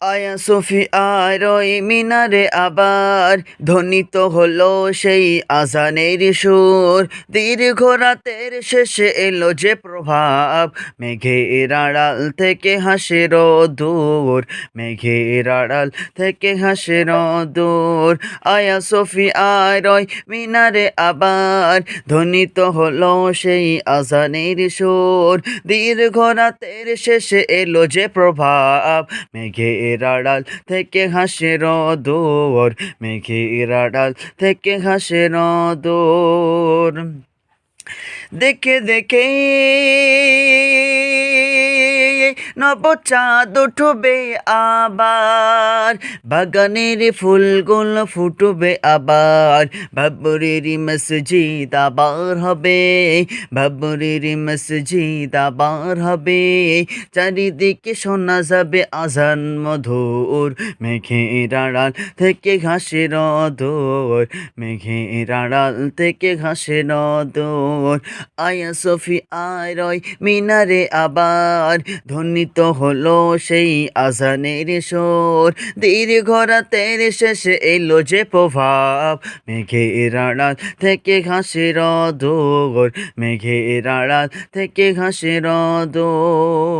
আয়া সফি আর ওই মিনারে আবার ধ্বনিত হলো সেই আজানের সুর। দীর্ঘ রাতের শেষে এলো যে প্রভাব, মেঘের আড়াল থেকে হাসের দূর, মেঘের আড়াল থেকে হাসের দূর। আয়া সফি আর ওই মিনারে আবার ধ্বনিত হলো সেই আজানের সুর। দীর্ঘ রাতের শেষে এলো যে প্রভাব, মেঘের আড়াল থেকে হাসের দোর মেঘের আড়াল থেকে হাসের দোর দেখে দেখে নবচাঁদ উঠবে আবার, বাগানের ফুলগুলো ফুটবে আবার, বাবরের মসজিদ আবার হবে, বাবরের মসজিদ আবার হবে। চারিদিকে শোনা যাবে আজান মধুর, মেঘের আড়াল থেকে ঘাসের দোর মেঘের আড়াল থেকে ঘাসের দোর আয়া সফি আয় রয় মিনারে আবার ধ্বনিত হলো সেই আজানের সোর। দীর্ঘ রাতের শেষে এলো যে প্রভাব। মেঘে আড়াল থেকে ঘাসের দোর মেঘে আড়াল থেকে ঘাসের দোর